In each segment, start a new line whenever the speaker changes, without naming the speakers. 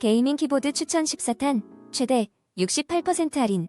게이밍 키보드 추천 14탄 최대 68% 할인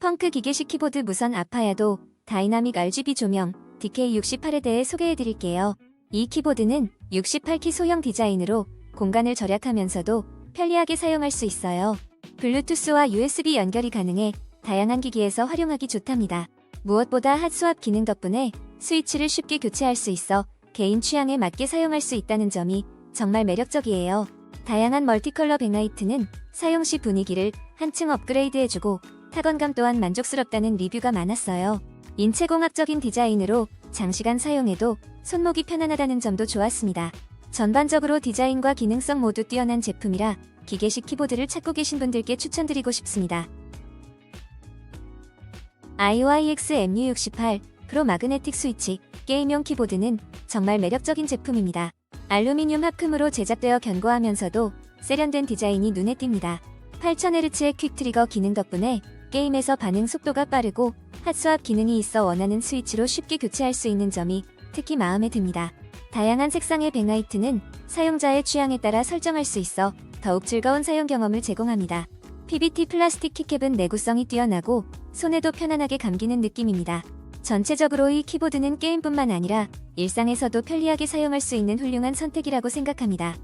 펑크 기계식 키보드 무선 아파야도 다이나믹 RGB 조명 DK68에 대해 소개해드릴게요. 이 키보드는 68키 소형 디자인으로 공간을 절약하면서도 편리하게 사용할 수 있어요. 블루투스와 USB 연결이 가능해 다양한 기기에서 활용하기 좋답니다. 무엇보다 핫스왑 기능 덕분에 스위치를 쉽게 교체할 수 있어 개인 취향에 맞게 사용할 수 있다는 점이 정말 매력적이에요. 다양한 멀티컬러 뱅라이트는 사용 시 분위기를 한층 업그레이드해주고 타건감 또한 만족스럽다는 리뷰가 많았어요. 인체공학적인 디자인으로 장시간 사용해도 손목이 편안하다는 점도 좋았습니다. 전반적으로 디자인과 기능성 모두 뛰어난 제품이라 기계식 키보드를 찾고 계신 분들께 추천드리고 싶습니다. IYX MU68 프로 마그네틱 스위치 게임용 키보드는 정말 매력적인 제품입니다. 알루미늄 합금으로 제작되어 견고하면서도 세련된 디자인이 눈에 띕니다. 8000Hz의 퀵 트리거 기능 덕분에 게임에서 반응 속도가 빠르고 핫스왑 기능이 있어 원하는 스위치로 쉽게 교체할 수 있는 점이 특히 마음에 듭니다. 다양한 색상의 뱅라이트는 사용자의 취향에 따라 설정할 수 있어 더욱 즐거운 사용 경험을 제공합니다. PBT 플라스틱 키캡은 내구성이 뛰어나고 손에도 편안하게 감기는 느낌입니다. 전체적으로 이 키보드는 게임뿐만 아니라 일상에서도 편리하게 사용할 수 있는 훌륭한 선택이라고 생각합니다.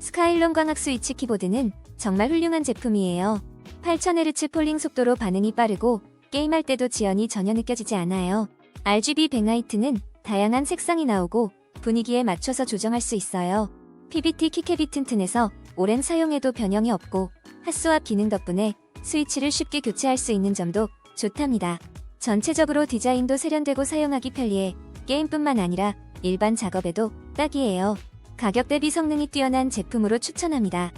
스카일론 광학 스위치 키보드는 정말 훌륭한 제품이에요. 8000Hz 폴링 속도로 반응이 빠르고 게임할 때도 지연이 전혀 느껴지지 않아요. RGB 뱅라이트는 다양한 색상이 나오고 분위기에 맞춰서 조정할 수 있어요. PBT 키캡이 튼튼해서 오랜 사용해도 변형이 없고 핫스왑 기능 덕분에 스위치를 쉽게 교체할 수 있는 점도 좋답니다. 전체적으로 디자인도 세련되고 사용하기 편리해 게임뿐만 아니라 일반 작업에도 딱이에요. 가격 대비 성능이 뛰어난 제품으로 추천합니다.